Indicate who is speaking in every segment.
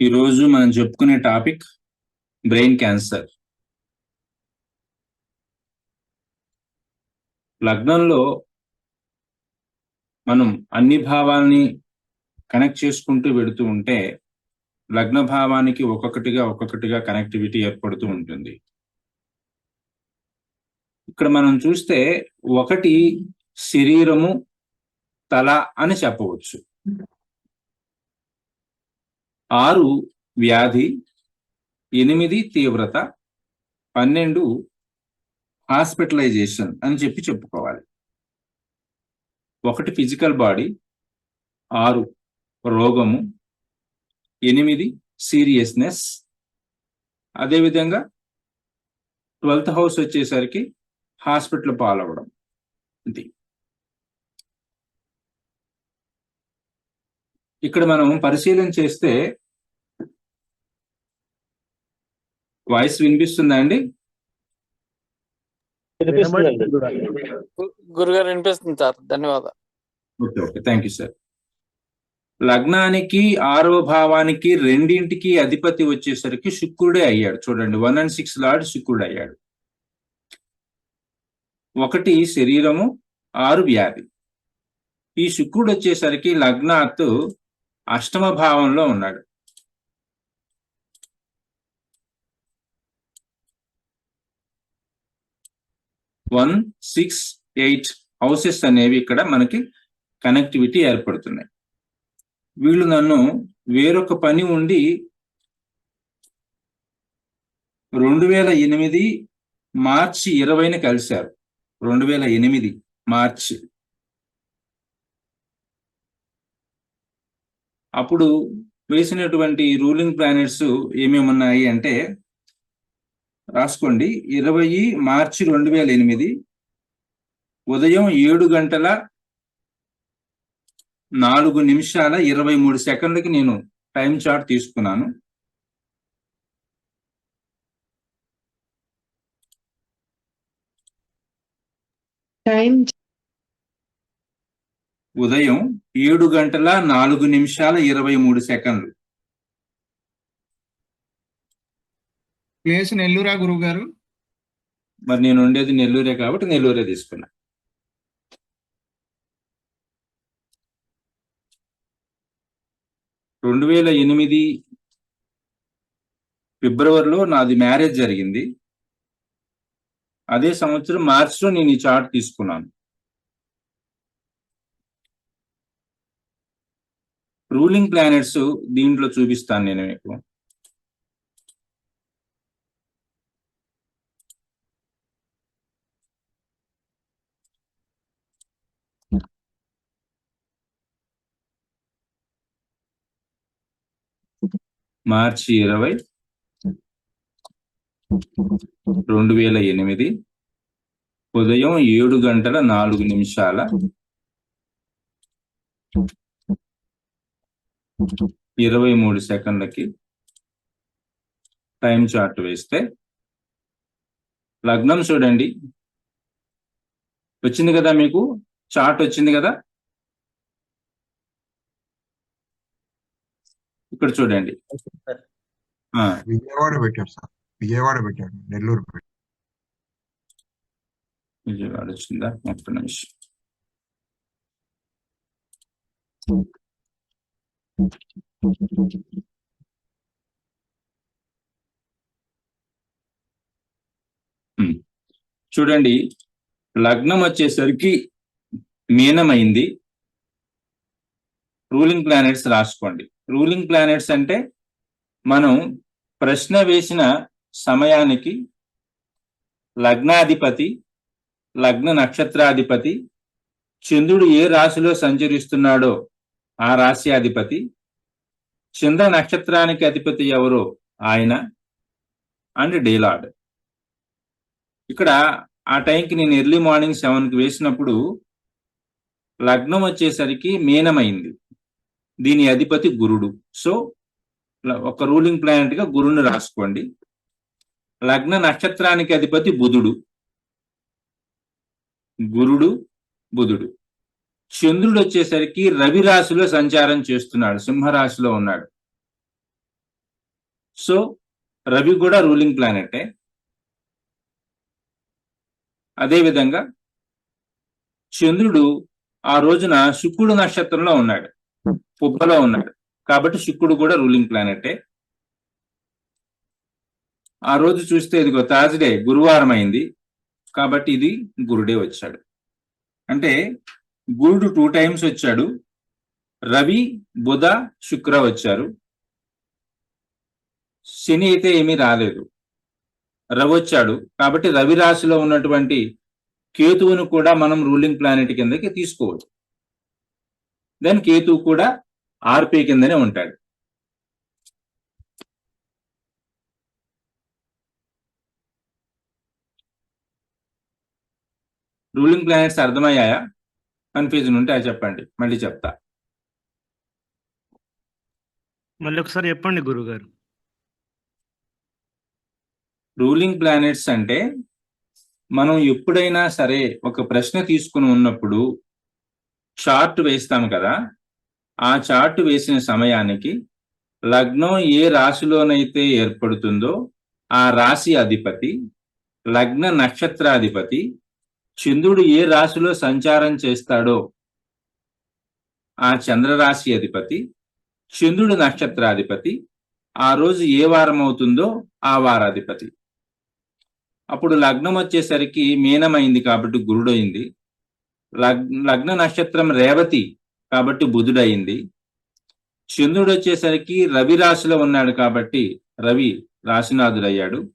Speaker 1: ఈరోజు మనం చెప్పుకునే టాపిక్ బ్రెయిన్ క్యాన్సర్. లగ్నంలో మనం అన్ని భావాల్ని కనెక్ట్ చేసుకుంటూ పెడుతూ ఉంటే లగ్న భావానికి ఒక్కొక్కటిగా ఒక్కొక్కటిగా కనెక్టివిటీ ఏర్పడుతూ ఉంటుంది. ఇక్కడ మనం చూస్తే ఒకటి శరీరము తల అని చెప్పవచ్చు. ఆరు వ్యాధి ఎనిమిది తీవ్రత పన్నెండు హాస్పిటలైజేషన్ అని చెప్పి చెప్పుకోవాలి. ఒకటి ఫిజికల్ బాడీ ఆరు రోగము ఎనిమిది సీరియస్నెస్. అదేవిధంగా ట్వెల్త్ హౌస్ వచ్చేసరికి హాస్పిటల్ పాలవడం ఇది. ఇక్కడ మనం పరిశీలన చేస్తే వాయిస్ వినిపిస్తుందా అండి?
Speaker 2: గురుగారు వినిపిస్తుంది సార్. ధన్యవాదాలు.
Speaker 1: Okay okay. Thank you sir లగ్నానికి ఆరో భావానికి రెండింటికి అధిపతి వచ్చేసరికి శుక్రుడే అయ్యాడు. చూడండి వన్ అండ్ సిక్స్ లార్డ్ శుక్రుడు అయ్యాడు. ఒకటి శరీరము ఆరు వ్యాధి. ఈ శుక్రుడు వచ్చేసరికి లగ్నాత్ అష్టమ భావంలో ఉన్నాడు. వన్ సిక్స్ ఎయిట్ హౌసెస్ అనేవి ఇక్కడ మనకి కనెక్టివిటీ ఏర్పడుతున్నాయి. వీళ్ళు నన్ను వేరొక పని ఉండి రెండు వేల ఎనిమిది మార్చి ఇరవైన కలిశారు. రెండు వేల ఎనిమిది మార్చి. అప్పుడు వేసినటువంటి రూలింగ్ ప్లానెట్స్ ఏమేమి ఉన్నాయి అంటే రాసుకోండి. ఇరవై మార్చి రెండు వేల ఎనిమిది ఉదయం ఏడు గంటల నాలుగు నిమిషాల ఇరవై మూడు సెకండ్లకి నేను టైం చార్ట్ తీసుకున్నాను.
Speaker 3: టైం
Speaker 1: ఉదయం ఏడు గంటల నాలుగు నిమిషాల ఇరవై మూడు సెకండ్లు.
Speaker 4: ప్లేస్ నెల్లూరా గురువు గారు
Speaker 1: మరి నేను ఉండేది నెల్లూరే కాబట్టి నెల్లూరే తీసుకున్నా. రెండు వేల ఎనిమిది ఫిబ్రవరిలో నాది మ్యారేజ్ జరిగింది. అదే సంవత్సరం మార్చిలో నేను ఈ చార్ట్ తీసుకున్నాను. రూలింగ్ ప్లానెట్స్ దీంట్లో చూపిస్తాను నేను మీకు. మార్చి ఇరవై రెండు వేల ఎనిమిది ఉదయం ఏడు గంటల నాలుగు నిమిషాల ఇరవై మూడు సెకండ్లకి టైం చార్ట్ వేస్తే లగ్నం చూడండి. వచ్చింది కదా మీకు? చార్ట్ వచ్చింది కదా? ఇక్కడ చూడండి.
Speaker 5: విజయవాడ పెట్టారు సార్. విజయవాడ పెట్టారు. నెల్లూరు పెట్టారు.
Speaker 1: విజయవాడ వచ్చిందా? ఒక్క నిమిషం. చూడండి లగ్నం వచ్చేసరికి మీనమైంది. రూలింగ్ ప్లానెట్స్ రాసుకోండి. రూలింగ్ ప్లానెట్స్ అంటే మనం ప్రశ్న వేసిన సమయానికి లగ్నాధిపతి లగ్న నక్షత్రాధిపతి చంద్రుడు ఏ రాశిలో సంచరిస్తున్నాడో ఆ రాశి అధిపతి. చంద్ర నక్షత్రానికి అధిపతి ఎవరో? ఆయన అండ్ డేలాడ్ ఇక్కడ ఆ టైంకి నేను ఎర్లీ మార్నింగ్ సెవెన్కి వేసినప్పుడు లగ్నం వచ్చేసరికి మీనమైంది. దీని అధిపతి గురుడు. సో ఒక రూలింగ్ ప్లానెట్గా గురుని రాసుకోండి. లగ్న నక్షత్రానికి అధిపతి బుధుడు. గురుడు బుధుడు. చంద్రుడు వచ్చేసరికి రవి రాశిలో సంచారం చేస్తున్నాడు సింహరాశిలో ఉన్నాడు. సో రవి కూడా రూలింగ్ ప్లానెటే అదేవిధంగా చంద్రుడు ఆ రోజున శుక్రుడు నక్షత్రంలో ఉన్నాడు పుబ్బలో ఉన్నాడు. కాబట్టి శుక్రుడు కూడా రూలింగ్ ప్లానెటే ఆ రోజు చూస్తే ఇదిగో థర్స్డే గురువారం అయింది కాబట్టి ఇది గురుడే వచ్చాడు. అంటే గురుడు టూ టైమ్స్ వచ్చాడు. రవి బుధ శుక్ర వచ్చారు. శని అయితే ఏమీ రాలేదు. రవి వచ్చాడు. కాబట్టి రవి రాశిలో ఉన్నటువంటి కేతువును కూడా మనం రూలింగ్ ప్లానెట్ కిందకి తీసుకోవచ్చు. దెన్ కేతువు కూడా ఆర్పీ కిందనే ఉంటాడు. Ruling planets అర్థమయ్యాయా? కన్ఫ్యూజన్ ఉంటే అది చెప్పండి. మళ్ళీ చెప్తా.
Speaker 6: మళ్ళీ ఒకసారి చెప్పండి గురుగారు.
Speaker 1: రూలింగ్ ప్లానెట్స్ అంటే మనం ఎప్పుడైనా సరే ఒక ప్రశ్న తీసుకుని ఉన్నప్పుడు చార్ట్ వేస్తాం కదా. ఆ చార్ట్ వేసిన సమయానికి లగ్నం ఏ రాశిలోనైతే ఏర్పడుతుందో ఆ రాశి అధిపతి లగ్న నక్షత్రాధిపతి చంద్రుడు ఏ రాశిలో సంచారం చేస్తాడో? ఆ చంద్రరాశి అధిపతి చంద్రుడు నక్షత్రాధిపతి ఆ రోజు ఏ వారం అవుతుందో ఆ వారాధిపతి. అప్పుడు లగ్నం వచ్చేసరికి మీనమైంది కాబట్టి గురుడైంది లగ్ లగ్న నక్షత్రం రేవతి కాబట్టి బుధుడయింది. చంద్రుడు వచ్చేసరికి రవి రాశిలో ఉన్నాడు కాబట్టి రవి రాశినాథుడయ్యాడు.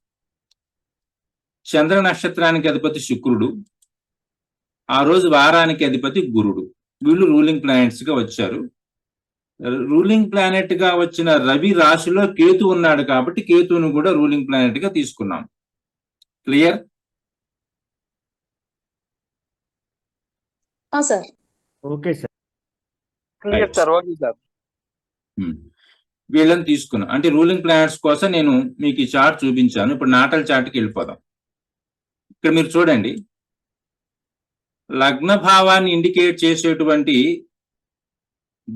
Speaker 1: చంద్ర నక్షత్రానికి అధిపతి శుక్రుడు. ఆ రోజు వారానికి అధిపతి గురుడు. వీళ్ళు రూలింగ్ ప్లానెట్స్గా వచ్చారు. రూలింగ్ ప్లానెట్గా వచ్చిన రవి రాశిలో కేతు ఉన్నాడు కాబట్టి కేతువును కూడా రూలింగ్ ప్లానెట్గా తీసుకున్నాం. Clear
Speaker 7: sir.
Speaker 6: Okay sir.
Speaker 2: Clear sir. Okay sir.
Speaker 1: వీళ్ళని తీసుకున్నాం. అంటే రూలింగ్ ప్లానెట్స్ కోసం నేను మీకు ఈ చార్ట్ చూపించాను. ఇప్పుడు నాటల చార్ట్కి వెళ్ళిపోదాం. ఇక్కడ మీరు చూడండి. లగ్న భావాన్ని ఇండికేట్ చేసేటువంటి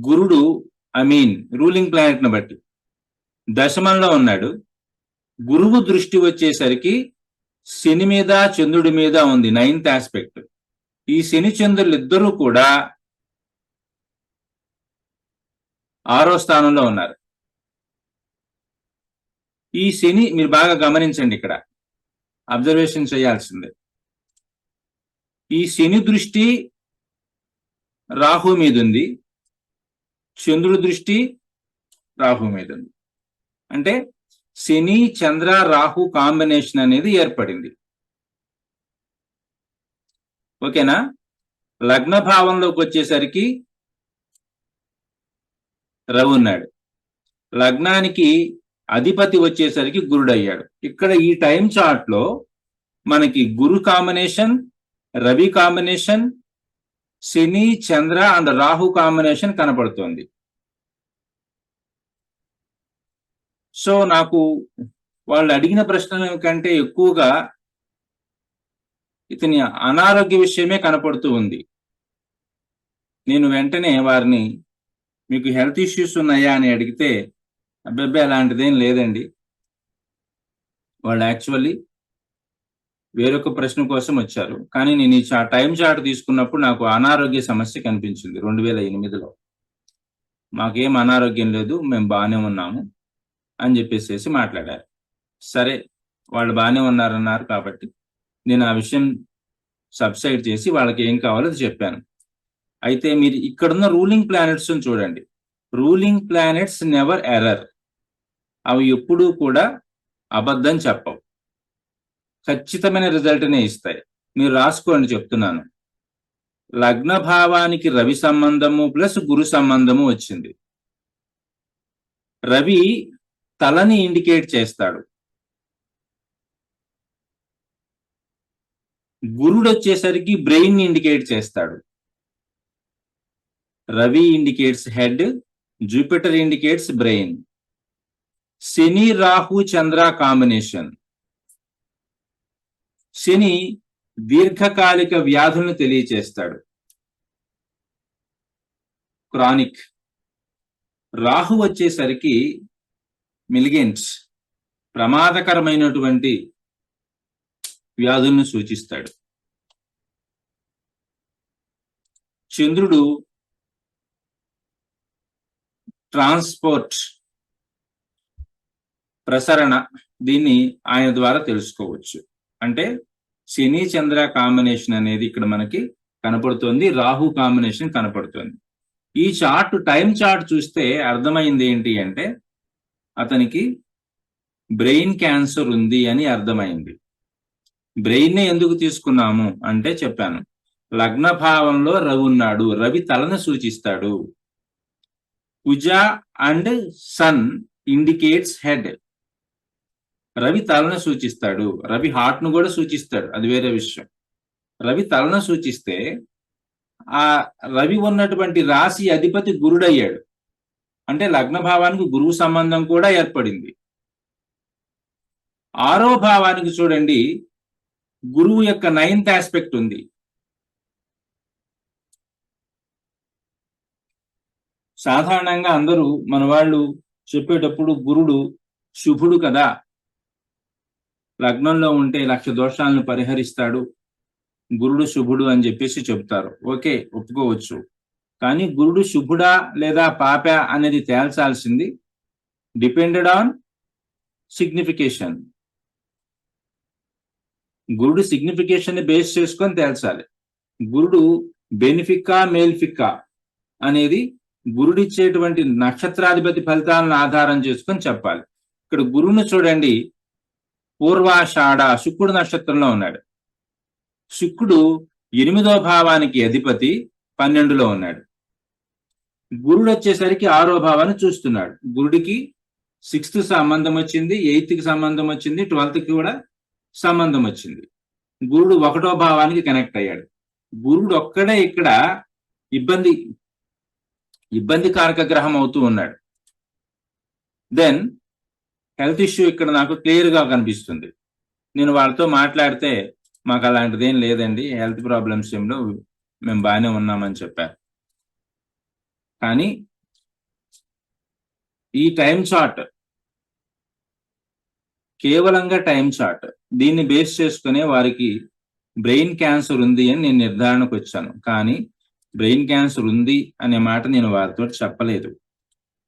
Speaker 1: గురుడు ఐ మీన్ రూలింగ్ ప్లానెట్ని బట్టి. దశమంలో ఉన్నాడు. గురువు దృష్టి వచ్చేసరికి శని మీద చంద్రుడి మీద ఉంది నైన్త్ ఆస్పెక్ట్ ఈ శని చంద్రులు ఇద్దరూ కూడా ఆరో స్థానంలో ఉన్నారు. ఈ శని మీరు బాగా గమనించండి ఇక్కడ. అబ్జర్వేషన్ చేయాల్సిందే. ఈ శని దృష్టి రాహు మీద ఉంది చంద్రుడి దృష్టి రాహు మీద ఉంది అంటే శని చంద్ర రాహు కాంబినేషన్ అనేది ఏర్పడింది. ఓకేనా? లగ్న భావంలోకి వచ్చేసరికి రవి ఉన్నాడు. లగ్నానికి అధిపతి వచ్చేసరికి గురుడు అయ్యాడు ఇక్కడ ఈ టైం చార్ట్లో మనకి Guru combination Ravi combination Shani Chandra and Rahu combination కనపడుతుంది. సో నాకు వాళ్ళు అడిగిన ప్రశ్నల కంటే ఎక్కువగా ఇతని అనారోగ్య విషయమే కనపడుతూ ఉంది. నేను వెంటనే వారిని మీకు హెల్త్ ఇష్యూస్ ఉన్నాయా? అని అడిగితే అబ్బాయి అలాంటిదేం లేదండి. వాళ్ళు యాక్చువల్లీ వేరొక ప్రశ్న కోసం వచ్చారు. కానీ నేను ఈ టైం చార్ట్ తీసుకున్నప్పుడు నాకు అనారోగ్య సమస్య కనిపించింది రెండు వేల ఎనిమిదిలో. మాకేం అనారోగ్యం లేదు మేము బాగానే ఉన్నాము అని చెప్పేసి మాట్లాడారు. సరే వాళ్ళు బాగానే ఉన్నారన్నారు కాబట్టి నేను ఆ విషయం సబ్సైడ్ చేసి వాళ్ళకి ఏం కావాలో చెప్పాను. అయితే మీరు ఇక్కడున్న రూలింగ్ ప్లానెట్స్ చూడండి. Ruling planets never error. అవి ఎప్పుడూ కూడా అబద్ధం చెప్పవు. ఖచ్చితమైన రిజల్ట్నే ఇస్తాయి. మీరు రాసుకోండి చెప్తున్నాను. లగ్న భావానికి రవి సంబంధము ప్లస్ గురు సంబంధము వచ్చింది. రవి తలని ఇండికేట్ చేస్తాడు. గురుడు వచ్చేసరికి బ్రెయిన్ ఇండికేట్ చేస్తాడు. Ravi indicates head Jupiter indicates brain. Shani Rahu Chandra combination. Shani దీర్ఘకాలిక వ్యాధులను తెలియచేస్తాడు. క్రానిక్. రాహు వచ్చేసరికి మిలిగెన్స్ ప్రమాదకరమైనటువంటి వ్యాధులను సూచిస్తాడు. చంద్రుడు ట్రాన్స్పోర్ట్ ప్రసరణ దీన్ని ఆయన ద్వారా తెలుసుకోవచ్చు. అంటే శని చంద్ర కాంబినేషన్ అనేది ఇక్కడ మనకి కనపడుతుంది. రాహు కాంబినేషన్ కనపడుతుంది. ఈ చార్ట్ టైం చార్ట్ చూస్తే అర్థమైంది ఏంటి అంటే అతనికి బ్రెయిన్ క్యాన్సర్ ఉంది అని అర్థమైంది. బ్రెయిన్ ఎందుకు తీసుకున్నాము అంటే చెప్పాను. లగ్న భావంలో రవి ఉన్నాడు. రవి తలను సూచిస్తాడు. Kuja and sun indicates head Ravi తలను సూచిస్తాడు. రవి హార్ట్ను కూడా సూచిస్తాడు. అది వేరే విషయం. రవి తలను సూచిస్తే ఆ రవి ఉన్నటువంటి రాశి అధిపతి గురుడయ్యాడు. అంటే లగ్న భావానికి గురువు సంబంధం కూడా ఏర్పడింది. ఆరో భావానికి చూడండి. గురువు యొక్క నైన్త్ ఆస్పెక్ట్ ఉంది. సాధారణంగా అందరూ మన వాళ్ళు చెప్పేటప్పుడు గురుడు శుభుడు కదా. లగ్నంలో ఉంటే లక్ష దోషాలను పరిహరిస్తాడు. గురుడు శుభుడు అని చెప్పేసి చెప్తారు. ఓకే ఒప్పుకోవచ్చు. కానీ గురుడు శుభుడా లేదా పాప అనేది తేల్చాల్సింది డిపెండెడ్ ఆన్ సిగ్నిఫికేషన్. గురుడు సిగ్నిఫికేషన్ని బేస్ చేసుకొని తేల్చాలి. గురుడు బెనిఫికా మేల్ఫికా అనేది గురుడిచ్చేటువంటి నక్షత్రాధిపతి ఫలితాలను ఆధారం చేసుకొని చెప్పాలి. ఇక్కడ గురువుని చూడండి. పూర్వాషాఢ శుక్రుడు నక్షత్రంలో ఉన్నాడు. శుక్రుడు ఎనిమిదో భావానికి అధిపతి పన్నెండులో ఉన్నాడు. గురుడు వచ్చేసరికి ఆరో భావాన్ని చూస్తున్నాడు. గురుడికి సిక్స్త్ సంబంధం వచ్చింది ఎయిత్కి సంబంధం వచ్చింది ట్వెల్త్కి కూడా సంబంధం వచ్చింది. గురుడు ఒకటో భావానికి కనెక్ట్ అయ్యాడు. గురుడు ఒక్కడే ఇక్కడ ఇబ్బంది ఇబ్బంది కారక గ్రహం అవుతూ ఉన్నాడు. దెన్ హెల్త్ ఇష్యూ ఇక్కడ నాకు క్లియర్గా కనిపిస్తుంది. నేను వాళ్ళతో మాట్లాడితే మాకు అలాంటిది ఏం లేదండి. హెల్త్ ప్రాబ్లమ్స్ ఏమిలో మేము బాగానే ఉన్నామని చెప్పారు. కానీ ఈ టైం చార్ట్ కేవలంగా టైం చార్ట్ దీన్ని బేస్ చేసుకునే వారికి బ్రెయిన్ క్యాన్సర్ ఉంది అని నేను నిర్ధారణకు వచ్చాను. కానీ బ్రెయిన్ క్యాన్సర్ ఉంది అనే మాట నేను వారితో చెప్పలేదు.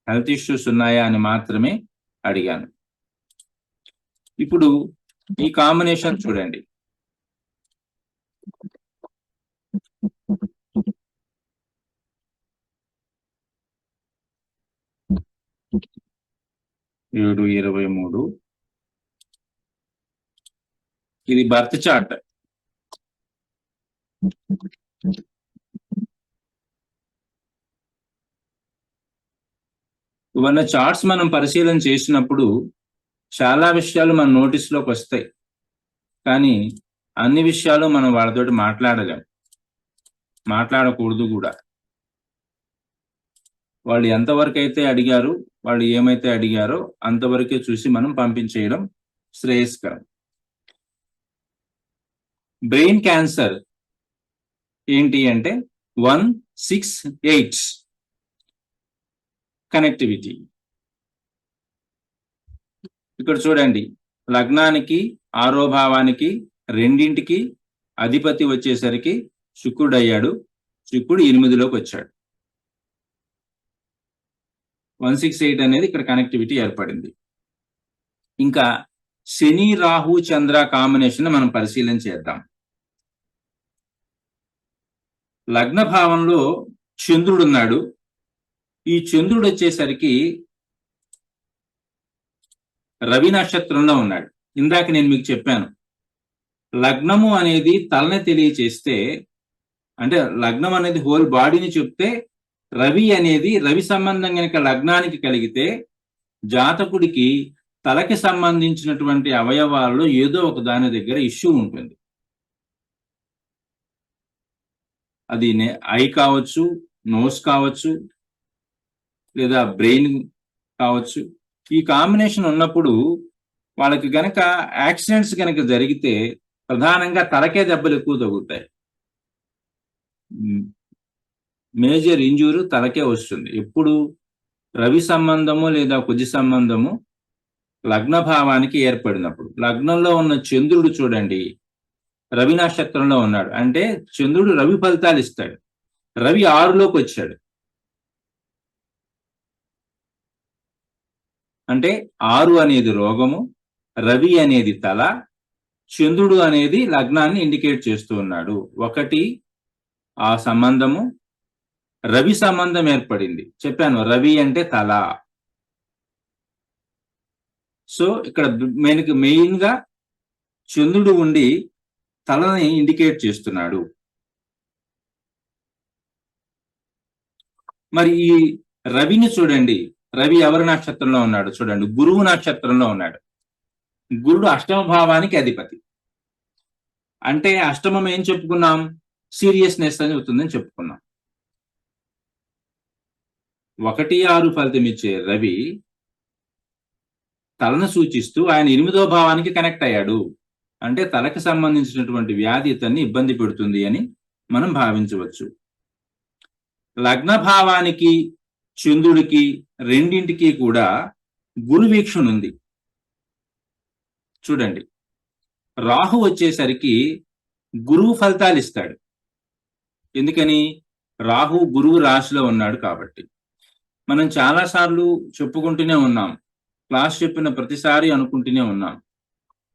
Speaker 1: హెల్త్ ఇష్యూస్ ఉన్నాయా అని మాత్రమే అడిగాను. ఇప్పుడు ఈ కాంబినేషన్ చూడండి. ఏడు ఇరవై మూడు. ఇది బర్త్ చార్ట్. ఇవన్న చార్ట్స్ మనం పరిశీలన చేసినప్పుడు చాలా విషయాలు మన నోటీస్లోకి వస్తాయి. కానీ అన్ని విషయాలు మనం వాళ్ళతోటి మాట్లాడలేం. మాట్లాడకూడదు కూడా. వాళ్ళు ఎంతవరకు అయితే అడిగారు వాళ్ళు ఏమైతే అడిగారో అంతవరకే చూసి మనం పంపించేయడం శ్రేయస్కరం. బ్రెయిన్ క్యాన్సర్ ఏంటి అంటే వన్ సిక్స్ ఎయిట్స్. కనెక్టివిటీ. ఇక్కడ చూడండి లగ్నానికి ఆరో భావానికి రెండింటికి అధిపతి వచ్చేసరికి శుక్రుడు అయ్యాడు శుక్రుడు ఎనిమిదిలోకి వచ్చాడు. వన్ సిక్స్ ఎయిట్ అనేది ఇక్కడ కనెక్టివిటీ ఏర్పడింది. ఇంకా శని రాహు చంద్ర కాంబినేషన్ మనం పరిశీలన చేద్దాం. లగ్న భావంలో చంద్రుడున్నాడు. ఈ చంద్రుడు వచ్చేసరికి రవి నక్షత్రంలో ఉన్నాడు. ఇందాక నేను మీకు చెప్పాను. లగ్నము అనేది తలని తెలియచేస్తే అంటే లగ్నం అనేది హోల్ బాడీని చెప్తే రవి అనేది రవి సంబంధం కనుక లగ్నానికి కలిగితే జాతకుడికి తలకి సంబంధించినటువంటి అవయవాల్లో ఏదో ఒక దాని దగ్గర ఇష్యూ ఉంటుంది. అది ఐ కావచ్చు నోస్ కావచ్చు లేదా బ్రెయిన్ కావచ్చు ఈ కాంబినేషన్ ఉన్నప్పుడు వాళ్ళకి గనక యాక్సిడెంట్స్ గనక జరిగితే ప్రధానంగా తలకే దెబ్బలు ఎక్కువ తగ్గుతాయి మేజర్ ఇంజూరు తలకే వస్తుంది. ఎప్పుడు రవి సంబంధము లేదా కుజి సంబంధము లగ్న భావానికి ఏర్పడినప్పుడు. లగ్నంలో ఉన్న చంద్రుడు చూడండి. రవి నక్షత్రంలో ఉన్నాడు. అంటే చంద్రుడు రవి ఫలితాలు ఇస్తాడు. రవి ఆరులోకి వచ్చాడు. అంటే ఆరు అనేది రోగము రవి అనేది తల చంద్రుడు అనేది లగ్నాన్ని ఇండికేట్ చేస్తూ ఉన్నాడు. ఒకటి ఆ సంబంధము రవి సంబంధం ఏర్పడింది. చెప్పాను రవి అంటే తల. సో ఇక్కడ మెయిన్ మెయిన్గా చంద్రుడు ఉండి తలని ఇండికేట్ చేస్తున్నాడు. మరి ఈ రవిని చూడండి. రవి ఎవరి నక్షత్రంలో ఉన్నాడు చూడండి. గురువు నక్షత్రంలో ఉన్నాడు. గురుడు అష్టమ భావానికి అధిపతి. అంటే అష్టమం ఏం చెప్పుకున్నాం? సీరియస్నెస్ అని అవుతుందని చెప్పుకున్నాం. ఒకటి ఆరు ఫలితం ఇచ్చే రవి తలను సూచిస్తూ ఆయన ఎనిమిదో భావానికి కనెక్ట్ అయ్యాడు. అంటే తలకు సంబంధించినటువంటి వ్యాధి ఇతన్ని ఇబ్బంది పెడుతుంది అని మనం భావించవచ్చు. లగ్న భావానికి చంద్రుడికి రెండింటికి కూడా గురువీక్షణ ఉంది. చూడండి. రాహు వచ్చేసరికి గురువు ఫలితాలు ఇస్తాడు. ఎందుకని? రాహు గురువు రాశిలో ఉన్నాడు కాబట్టి. మనం చాలాసార్లు చెప్పుకుంటూనే ఉన్నాం. క్లాస్ చెప్పిన ప్రతిసారి అనుకుంటూనే ఉన్నాం.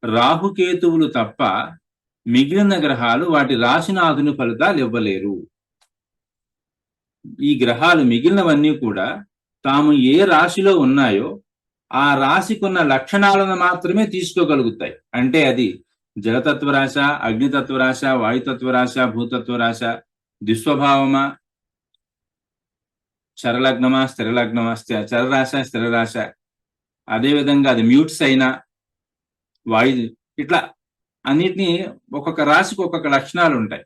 Speaker 1: రాహుకేతువులు తప్ప మిగిలిన గ్రహాలు వాటి రాశినాథుని ఫలితాలు ఇవ్వలేరు. ఈ గ్రహాలు మిగిలినవన్నీ కూడా తాము ఏ రాశిలో ఉన్నాయో ఆ రాశికున్న లక్షణాలను మాత్రమే తీసుకోగలుగుతాయి. అంటే అది జలతత్వ రాశ అగ్నితత్వ రాశ వాయుతత్వ రాశ భూతత్వ రాశ దుస్వభావమా చరలగ్నమా స్థిరలగ్నమా స్థిర- చరరాశ స్థిరరాశ. అదేవిధంగా అది మ్యూట్స్ అయినా వాయు ఇట్లా అన్నిటినీ ఒక్కొక్క రాశికి ఒక్కొక్క లక్షణాలు ఉంటాయి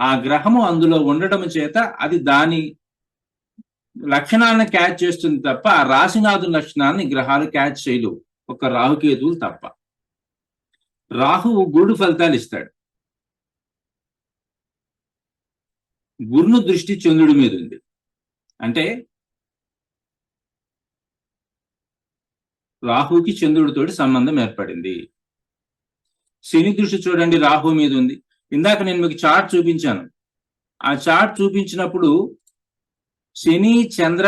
Speaker 1: ఆ గ్రహము అందులో ఉండటం చేత అది దాని లక్షణాలను క్యాచ్ చేస్తుంది తప్ప ఆ రాశినాథుని లక్షణాన్ని గ్రహాలు క్యాచ్ చేయలేవు. ఒక రాహుకేతువులు తప్ప. రాహువు గుడు ఫలితాలు ఇస్తాడు. గురును దృష్టి చంద్రుడి మీద ఉంది. అంటే రాహుకి చంద్రుడితోటి సంబంధం ఏర్పడింది. శని దృష్టి చూడండి రాహు మీద ఉంది. ఇందాక నేను మీకు చార్ట్ చూపించాను. ఆ చార్ట్ చూపించినప్పుడు శని చంద్ర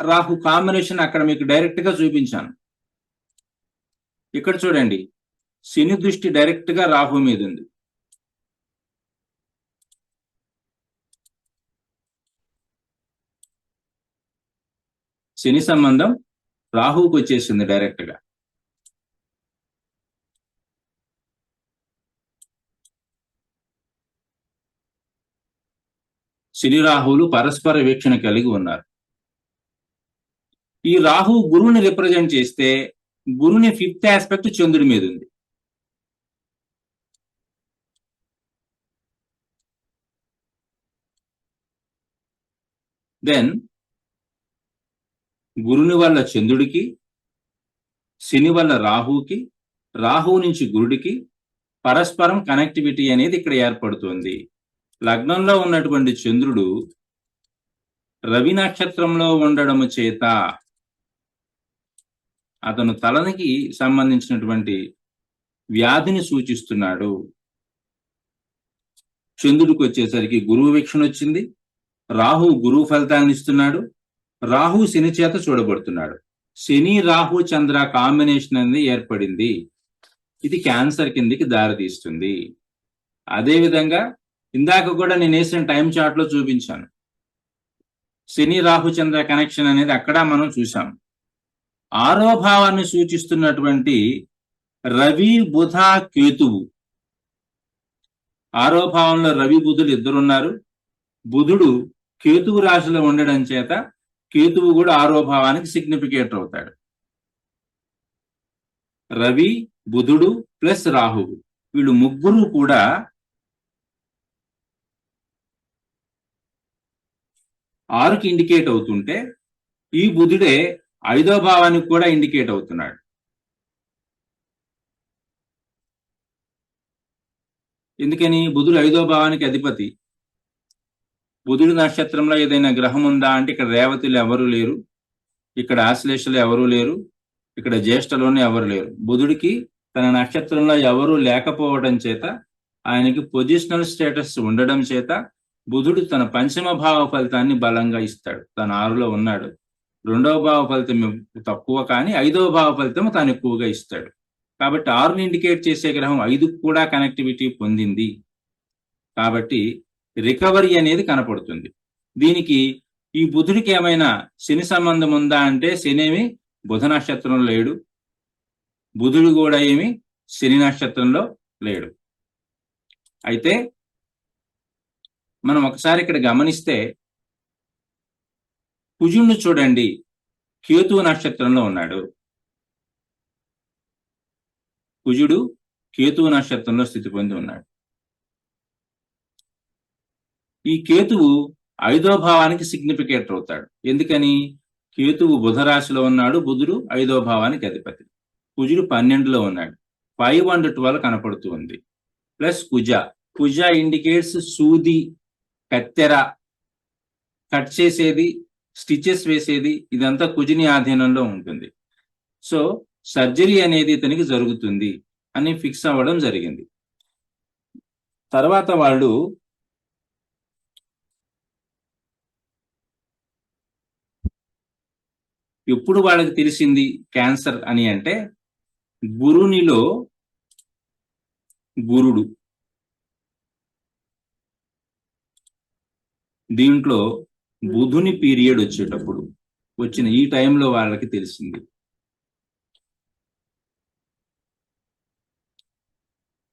Speaker 1: రాహు కాంబినేషన్ అక్కడ మీకు డైరెక్ట్గా చూపించాను. ఇక్కడ చూడండి. శని దృష్టి డైరెక్ట్గా రాహు మీద ఉంది. శని సంబంధం రాహుకు వచ్చేసింది డైరెక్ట్గా. శని రాహువులు పరస్పర వీక్షణ కలిగి ఉన్నారు. ఈ రాహు గురువుని రిప్రజెంట్ చేస్తే గురుని ఫిఫ్త్ ఆస్పెక్ట్ చంద్రుడి మీద ఉంది. దెన్ గురుని వల్ల చంద్రుడికి శని వల్ల రాహుకి రాహువు నుంచి గురుడికి పరస్పరం కనెక్టివిటీ అనేది ఇక్కడ ఏర్పడుతుంది. లగ్నంలో ఉన్నటువంటి చంద్రుడు రవి నక్షత్రంలో ఉండడము చేత అతను తలనికి సంబంధించినటువంటి వ్యాధిని సూచిస్తున్నాడు. చంద్రుడికి వచ్చేసరికి గురువు వీక్షణ వచ్చింది. రాహు గురువు ఫలితాన్ని ఇస్తున్నాడు. రాహు శని చేత చూడబడుతున్నాడు. శని రాహు చంద్ర కాంబినేషన్ అనేది ఏర్పడింది. ఇది క్యాన్సర్ కిందికి దారితీస్తుంది. అదేవిధంగా ఇందాక కూడా నేను వేసిన టైం చార్ట్లో చూపించాను. శని రాహుచంద్ర కనెక్షన్ అనేది అక్కడ మనం చూసాం ఆరో భావాన్ని సూచిస్తున్నటువంటి రవి బుధ కేతువు. ఆరో భావంలో రవి బుధులు ఇద్దరున్నారు. బుధుడు కేతువు రాశిలో ఉండడం చేత కేతువు కూడా ఆరో భావానికి సిగ్నిఫికేటర్ అవుతాడు. రవి బుధుడు ప్లస్ రాహువు. వీళ్ళు ముగ్గురు కూడా ఆరుకి ఇండికేట్ అవుతుంటే ఈ బుధుడే ఐదో భావానికి కూడా ఇండికేట్ అవుతున్నాడు. ఎందుకని? బుధుడు ఐదో భావానికి అధిపతి. బుధుడి నక్షత్రంలో ఏదైనా గ్రహం ఉందా అంటే ఇక్కడ రేవతులు ఎవరు లేరు. ఇక్కడ ఆశ్లేషలు ఎవరూ లేరు. ఇక్కడ జ్యేష్ఠలోనే ఎవరు లేరు. బుధుడికి తన నక్షత్రంలో ఎవరూ లేకపోవడం చేత ఆయనకి పొజిషనల్ స్టేటస్ ఉండడం చేత బుధుడు తన పంచమ భావ ఫలితాన్ని బలంగా ఇస్తాడు. తన ఆరులో ఉన్నాడు. రెండవ భావ ఫలితం తక్కువ కానీ ఐదవ భావ ఫలితం తాను ఎక్కువగా ఇస్తాడు. కాబట్టి ఆరుని ఇండికేట్ చేసే గ్రహం ఐదు కూడా కనెక్టివిటీ పొందింది. కాబట్టి రికవరీ అనేది కనపడుతుంది. దీనికి ఈ బుధుడికి ఏమైనా శని సంబంధం ఉందా అంటే శని ఏమి బుధ నక్షత్రంలో లేడు. బుధుడు కూడా ఏమి శని నక్షత్రంలో లేడు. అయితే మనం ఒకసారి ఇక్కడ గమనిస్తే కుజుణ్ణి చూడండి. కేతు నక్షత్రంలో ఉన్నాడు. కుజుడు కేతువు నక్షత్రంలో స్థితి పొంది ఉన్నాడు. ఈ కేతువు ఐదో భావానికి సిగ్నిఫికేట్ అవుతాడు. ఎందుకని? కేతువు బుధ రాశిలో ఉన్నాడు బుధుడు ఐదో భావానికి అధిపతి. కుజుడు పన్నెండులో ఉన్నాడు. ఫైవ్ అండ్ ట్వెల్వ్ కనపడుతూ ఉంది. ప్లస్ కుజ. కుజ ఇండికేట్స్ సూది. కత్తెర కట్ చేసేది స్టిచెస్ వేసేది ఇదంతా కుజిని ఆధీనంలో ఉంటుంది. సో సర్జరీ అనేది ఇతనికి జరుగుతుంది అని ఫిక్స్ అవ్వడం జరిగింది. తర్వాత వాళ్ళు ఎప్పుడు వాళ్ళకి తెలిసింది క్యాన్సర్ అని అంటే గురునిలో గురుడు దీంట్లో బుధుని పీరియడ్ వచ్చేటప్పుడు వచ్చిన ఈ టైంలో వాళ్ళకి తెలిసింది.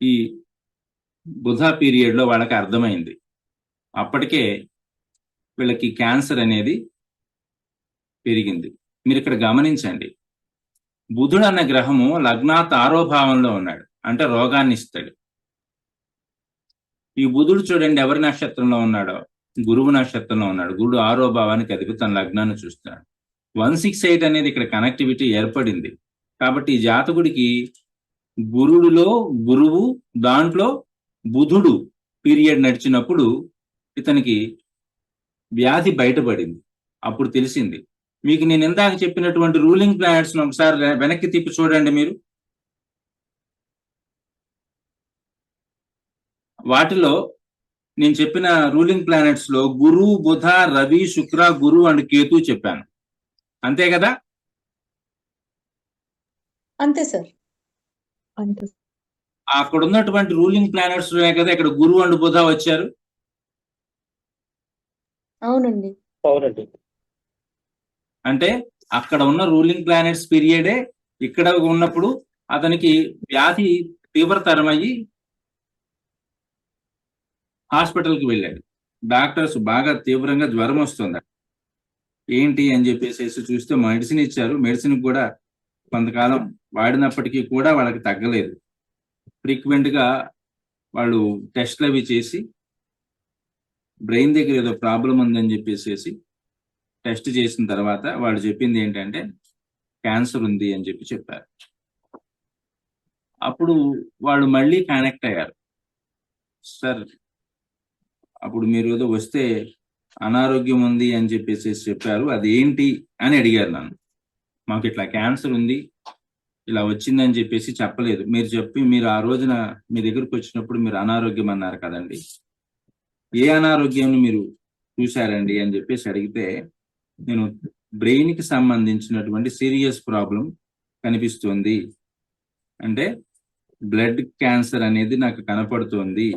Speaker 1: ఈ బుధ పీరియడ్లో వాళ్ళకి అర్థమైంది. అప్పటికే వీళ్ళకి క్యాన్సర్ అనేది పెరిగింది. మీరు ఇక్కడ గమనించండి. బుధుడు అన్న గ్రహము లగ్నాత్ ఆరోభావంలో ఉన్నాడు. అంటే రోగాన్ని ఇస్తాడు ఈ బుధుడు చూడండి ఎవరి నక్షత్రంలో ఉన్నాడో? గురువు నక్షత్రంలో ఉన్నాడు. గురుడు ఆరో భావానికి అధిపతి. తన లగ్నాన్ని చూస్తున్నాడు. వన్ సిక్స్ ఎయిట్ అనేది ఇక్కడ కనెక్టివిటీ ఏర్పడింది. కాబట్టి ఈ జాతకుడికి గురుడులో గురువు దాంట్లో బుధుడు పీరియడ్ నడిచినప్పుడు ఇతనికి వ్యాధి బయటపడింది. అప్పుడు తెలిసింది. మీకు నేను ఇందాక చెప్పినటువంటి రూలింగ్ ప్లానెట్స్ ఒకసారి వెనక్కి తిప్పి చూడండి మీరు. వాటిలో నేను చెప్పిన ruling ప్లానెట్స్లో Guru Budha Ravi Shukra Guru and Ketu చెప్పాను. అంతే కదా?
Speaker 7: అంతే సార్.
Speaker 3: అంతే.
Speaker 1: అక్కడ ఉన్నటువంటి రూలింగ్ ప్లానెట్స్ కదా ఇక్కడ గురు అండ్ బుధ వచ్చారు?
Speaker 7: అవునండి.
Speaker 2: అవునండి.
Speaker 1: అంటే అక్కడ ఉన్న రూలింగ్ ప్లానెట్స్ పీరియడే ఇక్కడ ఉన్నప్పుడు అతనికి వ్యాధి తీవ్రతరమయ్యి హాస్పిటల్కి వెళ్ళాడు. డాక్టర్స్ బాగా తీవ్రంగా జ్వరం వస్తుంది. ఏంటి అని చెప్పేసి చూస్తే మెడిసిన్ ఇచ్చారు. మెడిసిన్ కూడా కొంతకాలం వాడినప్పటికీ కూడా వాళ్ళకి తగ్గలేదు. ఫ్రీక్వెంట్గా వాళ్ళు టెస్ట్లు అవి చేసి బ్రెయిన్ దగ్గర ఏదో ప్రాబ్లం ఉందని చెప్పేసి టెస్ట్ చేసిన తర్వాత వాళ్ళు చెప్పింది ఏంటంటే క్యాన్సర్ ఉంది అని చెప్పి చెప్పారు. అప్పుడు వాళ్ళు మళ్ళీ కనెక్ట్ అయ్యారు. సార్ అప్పుడు మీరు ఏదో వస్తే అనారోగ్యం ఉంది అని చెప్పేసి చెప్పారు. అది ఏంటి అని అడిగారు నన్ను. మాకు ఇట్లా క్యాన్సర్ ఉంది ఇలా వచ్చిందని చెప్పేసి చెప్పలేదు. మీరు చెప్పి మీరు ఆ రోజున మీ దగ్గరకు వచ్చినప్పుడు మీరు అనారోగ్యం అన్నారు కదండి. ఏ అనారోగ్యం మీరు చూశారండి అని చెప్పేసి అడిగితే నేను బ్రెయిన్కి సంబంధించినటువంటి సీరియస్ ప్రాబ్లం కనిపిస్తుంది. అంటే బ్లడ్ క్యాన్సర్ అనేది నాకు కనపడుతోంది.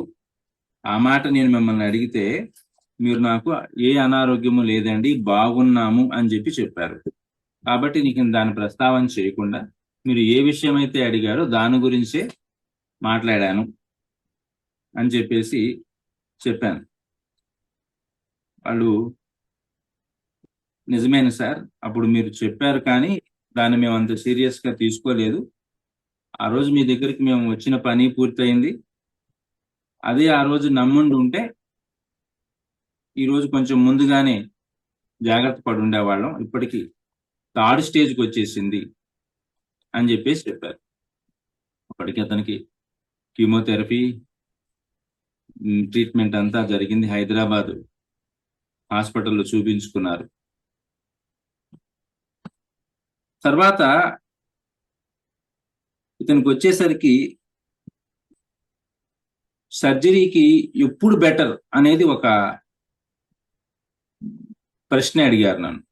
Speaker 1: ఆ మాట నేను మిమ్మల్ని అడిగితే మీరు నాకు ఏ అనారోగ్యము లేదండి బాగున్నాము అని చెప్పి చెప్పారు. కాబట్టి నీకు దాని ప్రస్తావన చేయకుండా మీరు ఏ విషయం అయితే అడిగారో దాని గురించే మాట్లాడాను అని చెప్పేసి చెప్పాను. వాళ్ళు నిజమేనా సార్? అప్పుడు మీరు చెప్పారు కానీ దాన్ని మేము అంత సీరియస్గా తీసుకోలేదు. ఆ రోజు మీ దగ్గరికి మేము వచ్చిన పని పూర్తయింది. అదే ఆ రోజు నమ్ముండి ఉంటే ఈరోజు కొంచెం ముందుగానే జాగ్రత్త పడి ఉండేవాళ్ళం. ఇప్పటికీ థర్డ్ స్టేజ్కి వచ్చేసింది అని చెప్పేసి చెప్పారు. అప్పటికి అతనికి కీమోథెరపీ ట్రీట్మెంట్ అంతా జరిగింది. హైదరాబాద్ హాస్పిటల్లో చూపించుకున్నారు. తర్వాత ఇతనికి వచ్చేసరికి సర్జరీకి ఎప్పుడు బెటర్ అనేది ఒక ప్రశ్న అడిగారు నన్ను.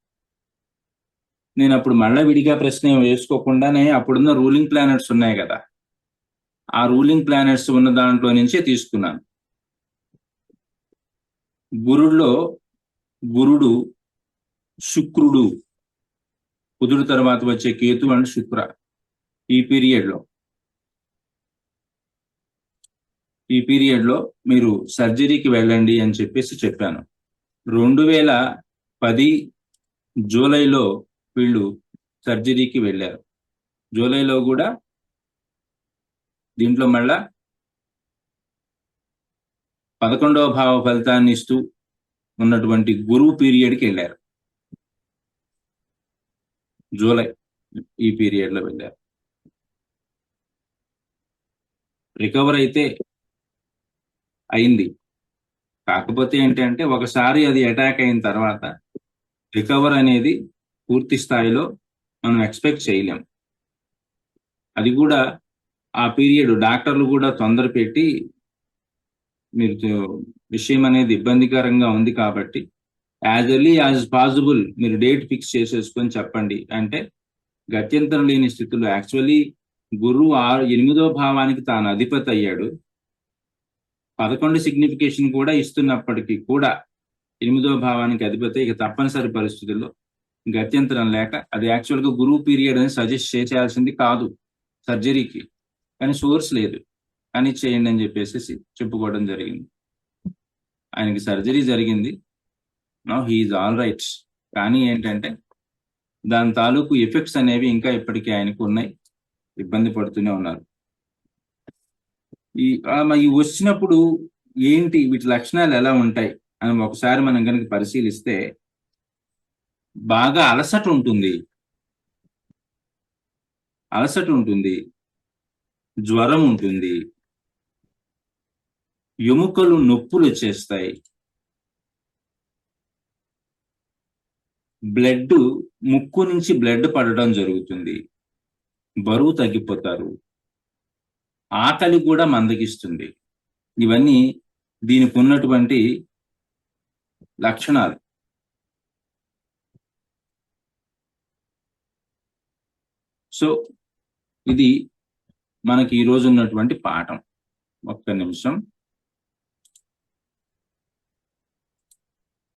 Speaker 1: నేను అప్పుడు మళ్ళా విడిగా ప్రశ్న వేసుకోకుండానే అప్పుడున్న రూలింగ్ ప్లానెట్స్ ఉన్నాయి కదా. ఆ రూలింగ్ ప్లానెట్స్ ఉన్న దాంట్లో నుంచే తీసుకున్నాను. గురుడులో గురుడు శుక్రుడు కుదురు తర్వాత వచ్చే కేతు అండ్ శుక్ర ఈ పీరియడ్లో లో ఈ పీరియడ్లో మీరు సర్జరీకి వెళ్ళండి అని చెప్పేసి చెప్పాను. రెండు వేల పది జూలైలో వీళ్ళు సర్జరీకి వెళ్ళారు. జూలైలో కూడా దీంట్లో మళ్ళా పదకొండవ భావ ఫలితాన్ని ఇస్తూ ఉన్నటువంటి గురువు పీరియడ్కి వెళ్ళారు. జూలై ఈ పీరియడ్లో వెళ్ళారు. రికవర్ అయితే అయింది. కాకపోతే ఏంటంటే ఒకసారి అది అటాక్ అయిన తర్వాత రికవర్ అనేది పూర్తి స్థాయిలో మనం ఎక్స్పెక్ట్ చేయలేం. అది కూడా ఆ పీరియడ్ డాక్టర్లు కూడా తొందర పెట్టి మీరు విషయం అనేది ఇబ్బందికరంగా ఉంది కాబట్టి యాజ్ ఎర్లీ యాజ్ పాసిబుల్ మీరు డేట్ ఫిక్స్ చేసేసుకొని చెప్పండి. అంటే గత్యంతరం లేని స్థితిలో యాక్చువల్లీ గురువు ఆరు ఎనిమిదో భావానికి తాను అధిపతి అయ్యాడు. పదకొండు సిగ్నిఫికేషన్ కూడా ఇస్తున్నప్పటికీ కూడా ఎనిమిదో భావానికి అధిపతి ఇక తప్పనిసరి పరిస్థితుల్లో గత్యంతరం లేక అది యాక్చువల్గా గురువు పీరియడ్ అని సజెస్ట్ చేసేయాల్సింది కాదు సర్జరీకి కానీ సోర్స్ లేదు. కానీ చేయండి అని చెప్పేసి చెప్పుకోవడం జరిగింది. ఆయనకి సర్జరీ జరిగింది. నో హీఈ్ ఆల్ రైట్ కానీ ఏంటంటే దాని తాలూకు ఎఫెక్ట్స్ అనేవి ఇంకా ఇప్పటికీ ఆయనకు ఉన్నాయి. ఇబ్బంది పడుతూనే ఉన్నారు. ఈ ఆమె వచ్చినప్పుడు ఏంటి? వీటి లక్షణాలు ఎలా ఉంటాయి? అని ఒకసారి మనం కనుక పరిశీలిస్తే బాగా అలసట ఉంటుంది. అలసట ఉంటుంది. జ్వరం ఉంటుంది. ఎముకలు నొప్పులు వచ్చేస్తాయి. బ్లడ్ ముక్కు నుంచి బ్లడ్ పడడం జరుగుతుంది. బరువు తగ్గిపోతారు. ఆకలి కూడా మందగిస్తుంది. ఇవన్నీ దీనికి ఉన్నటువంటి లక్షణాలు. సో ఇది మనకి ఈ రోజు ఉన్నటువంటి పాఠం. ఒక్క నిమిషం.